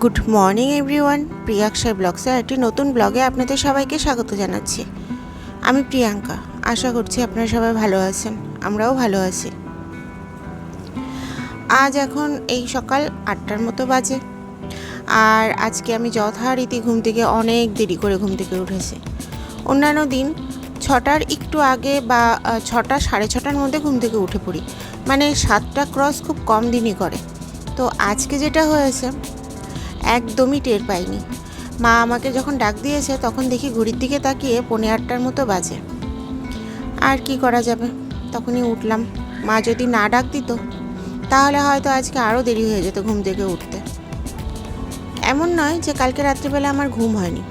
Good morning everyone প্রিয়াক্ষায় ব্লগসের একটি নতুন ব্লগে আপনাদের সবাইকে স্বাগত জানাচ্ছি। আমি প্রিয়াঙ্কা। আশা করছি আপনারা সবাই ভালো আছেন। আমরাও ভালো আছি। আজ এখন এই সকাল আটটার মতো বাজে। আর আজকে আমি যথারীতি ঘুম থেকে অনেক দেরি করে ঘুম থেকে উঠেছি। অন্যান্য দিন ছটার একটু আগে বা ছটা, সাড়ে ছটার মধ্যে ঘুম থেকে উঠে পড়ি। মানে সাতটা ক্রস খুব কম দিনই করে। তো আজকে যেটা হয়েছে একদমই টের পাইনি। মা আমাকে যখন ডাক দিয়েছে তখন দেখি ঘড়ির দিকে তাকিয়ে পৌনে আটটার মতো বাজে। আর কি করা যাবে? তখনই উঠলাম। মা যদি না ডাক দিত তাহলে হয়তো আজকে আরও দেরি হয়ে যেত ঘুম থেকে উঠতে। এমন নয় যে কালকে রাত্রিবেলা আমার ঘুম হয়নি।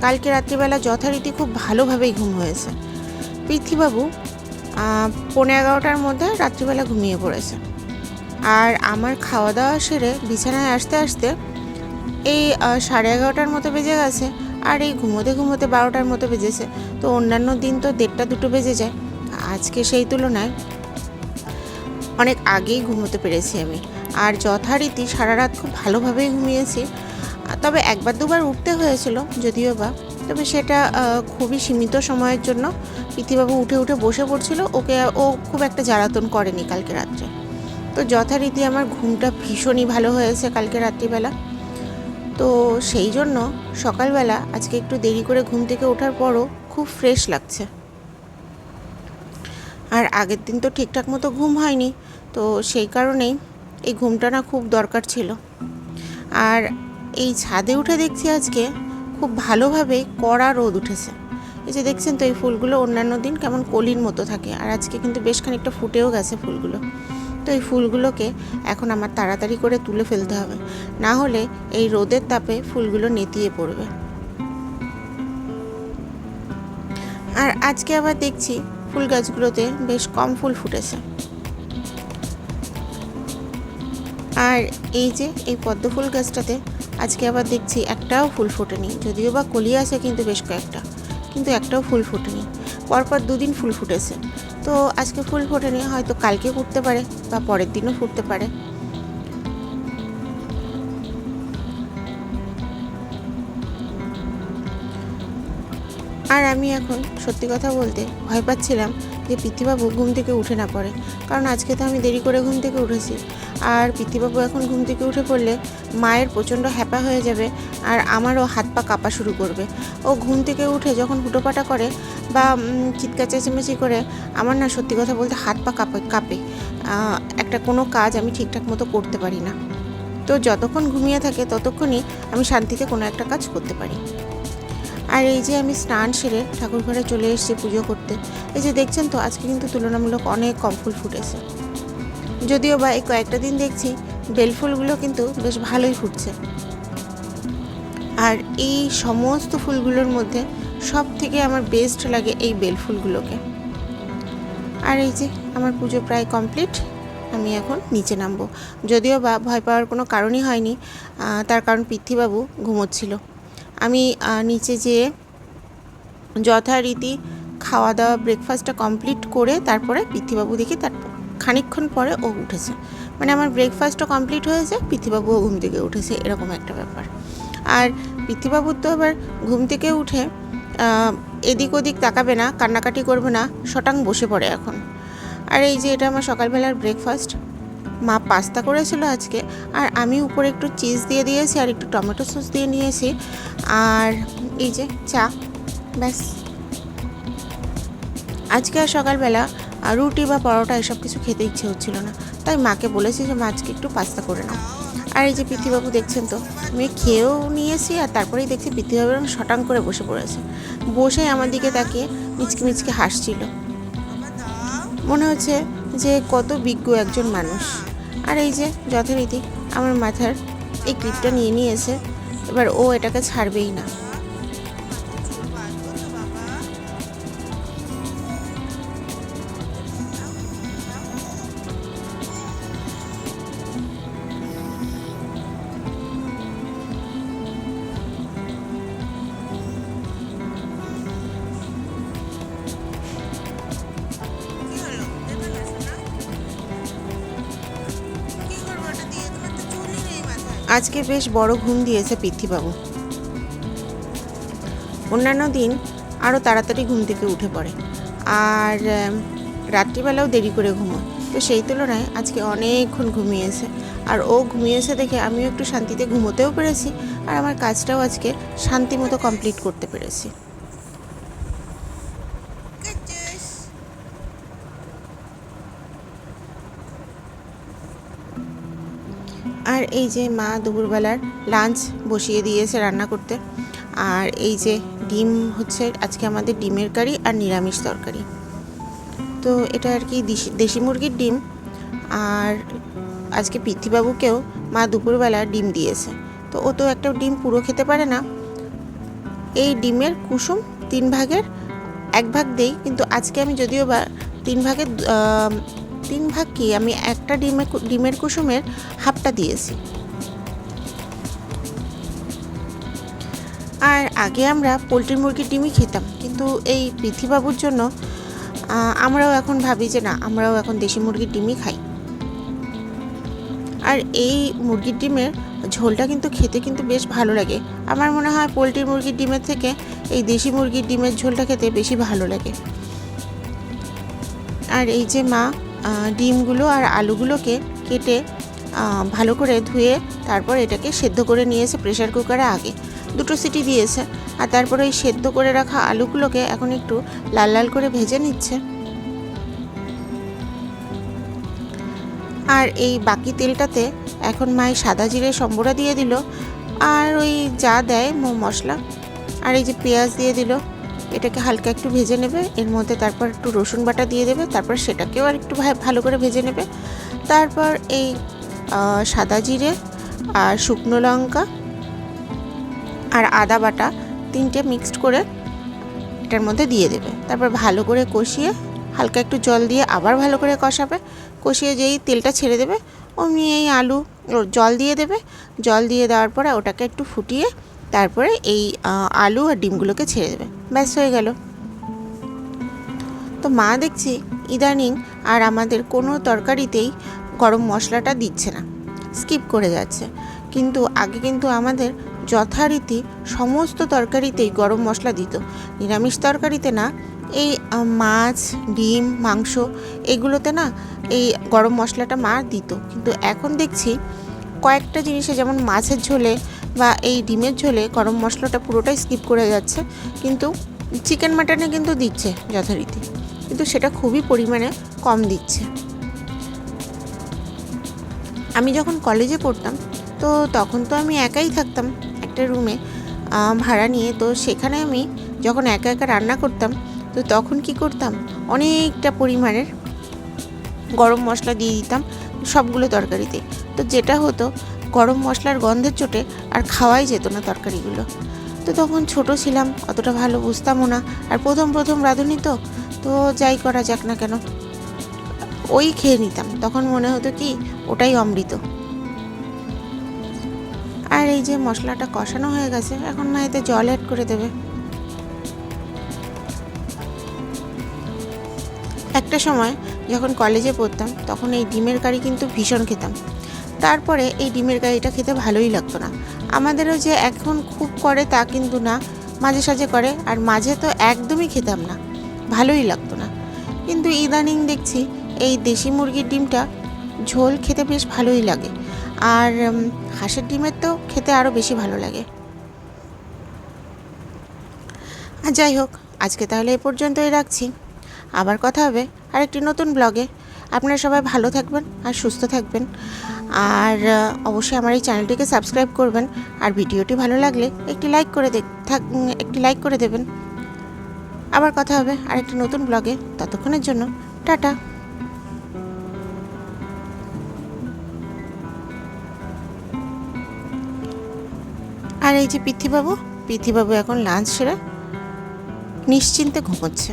কালকে রাত্রিবেলা যথারীতি খুব ভালোভাবেই ঘুম হয়েছে। পৃথ্বীবাবু আহ, পৌনে এগারোটার মধ্যে রাত্রিবেলা ঘুমিয়ে পড়েছে। আর আমার খাওয়া দাওয়া সেরে বিছানায় আসতে আসতে এই সাড়ে এগারোটার মতো বেজে গেছে আর এই ঘুমোতে ঘুমোতে বারোটার মতো বেজেছে। তো অন্যান্য দিন তো দেড়টা দুটো বেজে যায়। আজকে সেই তুলনায় অনেক আগেই ঘুমোতে পেরেছি আমি। আর যথারীতি সারা রাত খুব ভালোভাবেই ঘুমিয়েছি। তবে একবার দুবার উঠতে হয়েছিল যদিও বা, তবে সেটা খুবই সীমিত সময়ের জন্য পৃথিবাবু উঠে উঠে বসে পড়ছিল। ওকে, ও খুব একটা জ্বালাতন করেনি কালকে রাত্রে। তো যথারীতি আমার ঘুমটা ভীষণই ভালো হয়েছে কালকে রাত্রিবেলা। তো সেই জন্য সকালবেলা আজকে একটু দেরি করে ঘুম থেকে ওঠার পরও খুব ফ্রেশ লাগছে। আর আগের দিন তো ঠিকঠাক মতো ঘুম হয়নি, তো সেই কারণেই এই ঘুমটা না খুব দরকার ছিল। আর এই ছাদে উঠে দেখছি আজকে খুব ভালোভাবে কড়া রোদ উঠেছে। এই যে দেখছেন তো এই ফুলগুলো অন্যান্য দিন কেমন কলির মতো থাকে, আর আজকে কিন্তু বেশ খানিকটা ফুটেও গেছে ফুলগুলো। তো এই ফুলগুলোকে এখন আমার তাড়াতাড়ি করে তুলে ফেলতে হবে। না হলে এই রোদের তাপে ফুলগুলো নেতিয়ে পড়বে। আর আজকে আবার দেখছি ফুল গাছগুলোতে বেশ কম ফুল ফুটেছে। আর এই যে এই পদ্ম ফুল গাছটাতে আজকে আবার দেখছি একটাও ফুল ফোটেনি। যদিও বা কলি আছে কিন্তু বেশ কয়েকটা। কিন্তু একটাও ফুল ফোটেনি। পরপর দুদিন ফুল ফুটেছে। তো আজকে ফুল ফোটেনি, হয়তো কালকে ফুটতে পারে বা পরের দিনও ফুটতে পারে। আর আমি এখন সত্যি কথা বলতে ভয় পাচ্ছিলাম যে পিতৃবাবু ঘুম থেকে উঠে না পড়ে। কারণ আজকে তো আমি দেরি করে ঘুম থেকে উঠেছি। আর পিতৃবাবু এখন ঘুম থেকে উঠে পড়লে মায়ের প্রচণ্ড হ্যাপা হয়ে যাবে আর আমারও হাত পা কাঁপা শুরু করবে। ও ঘুম থেকে উঠে যখন হুটোপাটা করে বা চিৎকার চেঁচামেচি করে, আমার না সত্যি কথা বলতে হাত পা কাঁপে কাঁপে। একটা কোনো কাজ আমি ঠিকঠাক মতো করতে পারি না। তো যতক্ষণ ঘুমিয়ে থাকে ততক্ষণই আমি শান্তিতে কোনো একটা কাজ করতে পারি। আর এই যে আমি স্নান সেরে ঠাকুর ঘরে চলে এসেছি পুজো করতে, এই যে দেখছেন তো, আজকে কিন্তু তুলনামূলক অনেক কম ফুল ফুটেছে। যদিও বা এই কয়েকটা দিন দেখছি, বেল ফুলগুলো কিন্তু বেশ ভালোই ফুটছে। আর এই সমস্ত ফুলগুলোর মধ্যে সব থেকে আমার বেস্ট লাগে এই বেল ফুলগুলোকে। আর এই যে আমার পুজো প্রায় কমপ্লিট, আমি এখন নিচে নামবো। যদিও বা ভয় পাওয়ার কোনো কারণই হয়নি তার কারণ পৃথ্বীবাবু ঘুমোচ্ছিল। আমি নিচে যেয়ে যথারীতি খাওয়া দাওয়া ব্রেকফাস্টটা কমপ্লিট করে তারপরে পৃথ্বীবাবু দেখি তার খানিকক্ষণ পরে ও উঠেছে। মানে আমার ব্রেকফাস্টও কমপ্লিট হয়েছে পৃথ্বীবাবুও ঘুম থেকে উঠেছে, এরকম একটা ব্যাপার। আর পৃথ্বীবাবুর তো আবার ঘুম থেকে উঠে এদিক ওদিক তাকাবে না, কান্নাকাটি করবে না, শটাং বসে পড়ে এখন। আর এই যে এটা আমার সকালবেলার ব্রেকফাস্ট মা পাস্তা করেছিল আজকে, আর আমি উপরে একটু চিজ দিয়ে দিয়েছি আর একটু টমেটো সস দিয়ে নিয়েছি। আর এই যে চা, ব্যাস। আজকে আর সকালবেলা রুটি বা পরোটা এসব কিছু খেতে ইচ্ছে হচ্ছিল না। তাই মাকে বলেছি যে, মা, আজকে একটু পাস্তা করে নাও। আর এই যে পৃথিবাবু দেখছেন তো, আমি খেয়েও নিয়েছি আর তারপরেই দেখছি পৃথিবাবু শটাং করে বসে পড়েছে। বসে আমার দিকে তাকিয়ে মিচকে মিচকে হাসছিল। মনে হচ্ছে যে কত বিজ্ঞ একজন মানুষ। আর এই যে যথারীতি আমার মাথার এই ক্লিপটা নিয়ে নিয়েছে, এবার ও এটাকে ছাড়বেই না। আজকে বেশ বড় ঘুম দিয়েছে পৃথ্বীবাবু অন্যান্য দিন আরও তাড়াতাড়ি ঘুম থেকে উঠে পড়ে। আর রাত্রিবেলাও দেরি করে ঘুমো তো সেই তুলনায় আজকে অনেকক্ষণ ঘুমিয়েছে। আর ও ঘুমিয়েছে দেখে আমিও একটু শান্তিতে ঘুমোতেও পেরেছি। আর আমার কাজটাও আজকে শান্তি মতো কমপ্লিট করতে পেরেছি। আর এই যে মা দুপুরবেলার লাঞ্চ বসিয়ে দিয়েছে রান্না করতে। আর এই যে ডিম হচ্ছে আজকে আমাদের ডিমের কারি আর নিরামিষ তরকারি। তো এটা আর কি দেশি মুরগির ডিম। আর আজকে পৃথ্বীবাবুকেও মা দুপুরবেলা ডিম দিয়েছে। তো ও তো একটা ডিম পুরো খেতে পারে না। এই ডিমের কুসুম তিন ভাগের এক ভাগ দেই, কিন্তু আজকে আমি যদিও বা তিন ভাগের তিন ভাগ কি আমি একটা ডিমে ডিমের কুসুমের হাফটা দিয়েছি। আর আগে আমরা পোলট্রি মুরগির ডিমই খেতাম, কিন্তু এই পৃথিবাবুর জন্য আমরাও এখন ভাবি যে না, আমরাও এখন দেশি মুরগির ডিমই খাই। আর এই মুরগির ডিমের ঝোলটা কিন্তু খেতে কিন্তু বেশ ভালো লাগে। আমার মনে হয় পোলট্রি মুরগির ডিমের থেকে এই দেশি মুরগির ডিমের ঝোলটা খেতে বেশি ভালো লাগে। আর এই যে মা ডিমগুলো আর আলুগুলোকে কেটে ভালো করে ধুয়ে তারপর এটাকে সেদ্ধ করে নিয়েছে প্রেশার কুকারে আগে। দুটো সিটি দিয়েছে। আর তারপরে ওই সেদ্ধ করে রাখা আলুগুলোকে এখন একটু লাল লাল করে ভেজে নিচ্ছে। আর এই বাকি তেলটাতে এখন মায়ের সাদা জিরে সম্বরা দিয়ে দিল। আর ওই যা দেয় ম- মশলা। আর এই যে পেঁয়াজ দিয়ে দিল। এটাকে হালকা একটু ভেজে নেবে, এর মধ্যে তারপর একটু রসুন বাটা দিয়ে দেবে, তারপর সেটাকেও আর একটু ভালো করে ভেজে নেবে। তারপর এই সাদা জিরে আর শুকনো লঙ্কা আর আদা বাটা তিনটে মিক্সড করে এটার মধ্যে দিয়ে দেবে। তারপর ভালো করে কষিয়ে হালকা একটু জল দিয়ে আবার ভালো করে কষাবে। কষিয়ে যেই তেলটা ছেড়ে দেবে, অমনি এই আলু জল দিয়ে দেবে। জল দিয়ে দেওয়ার পরে ওটাকে একটু ফুটিয়ে তারপরে এই আলু আর ডিমগুলোকে ছেড়ে দেবে। ব্যাস, হয়ে গেল। তো মা দেখছি ইদানিং আর আমাদের কোনো তরকারিতেই গরম মশলাটা দিচ্ছে না। স্কিপ করে যাচ্ছে। কিন্তু আগে কিন্তু আমাদের যথারীতি সমস্ত তরকারিতেই গরম মশলা দিত। নিরামিষ তরকারিতে না, এই মাছ, ডিম, মাংস এগুলোতে না, এই গরম মশলাটা মা দিত। কিন্তু এখন দেখছি কয়েকটা জিনিসে যেমন মাছের ঝোলে বা এই ডিমের ঝোলে গরম মশলাটা পুরোটাই স্কিপ করে যাচ্ছে। কিন্তু চিকেন মাটনে কিন্তু দিচ্ছে যথারীতি। কিন্তু সেটা খুবই পরিমাণে কম দিচ্ছে। আমি যখন কলেজে পড়তাম, তো তখন তো আমি একাই থাকতাম একটা রুমে ভাড়া নিয়ে। তো সেখানে আমি যখন একা একা রান্না করতাম, তো তখন কি করতাম? অনেকটা পরিমাণের গরম মশলা দিয়ে দিতাম সবগুলো তরকারিতে। তো যেটা হতো গরম মশলার গন্ধের চোটে আর খাওয়াই যেত না তরকারিগুলো। তো তখন ছোট ছিলাম, অতটা ভালো বুঝতামও না। আর প্রথম প্রথম রাঁধুনি তো তো যাই করা যাক না কেন। ওই খেয়ে নিতাম। তখন মনে হতো কি, ওটাই অমৃত। আর এই যে মশলাটা কষানো হয়ে গেছে, এখন মা এতে জল অ্যাড করে দেবে। একটা সময় যখন কলেজে পড়তাম, তখন এই ডিমের কারি কিন্তু ভীষণ খেতাম। তারপরে এই ডিমের কারিটা খেতে ভালোই লাগতো না। আমাদেরও যে এখন খুব করে তা কিন্তু না, মাঝে সাঝে করে, আর মাঝে তো একদমই খেতাম না, ভালোই লাগতো না। কিন্তু ইদানিং দেখছি এই দেশি মুরগির ডিমটা ঝোল খেতে বেশ ভালোই লাগে, আর হাঁসের ডিমের তো খেতে আরও বেশি ভালো লাগে। আর যাই হোক, আজকে তাহলে এ পর্যন্তই রাখছি। আবার কথা হবে আর একটি নতুন ব্লগে। আপনারা সবাই ভালো থাকবেন আর সুস্থ থাকবেন। আর অবশ্যই আমার এই চ্যানেলটিকে সাবস্ক্রাইব করবেন। আর ভিডিওটি ভালো লাগলে একটি লাইক করে দেখ থাক একটি লাইক করে দেবেন। আবার কথা হবে আর একটি নতুন ব্লগে। ততক্ষণের জন্য টাটা। আর এই যে পৃথ্বীবাবু পৃথ্বীবাবু এখন লাঞ্চ সেরে নিশ্চিন্তে ঘুমোচ্ছে।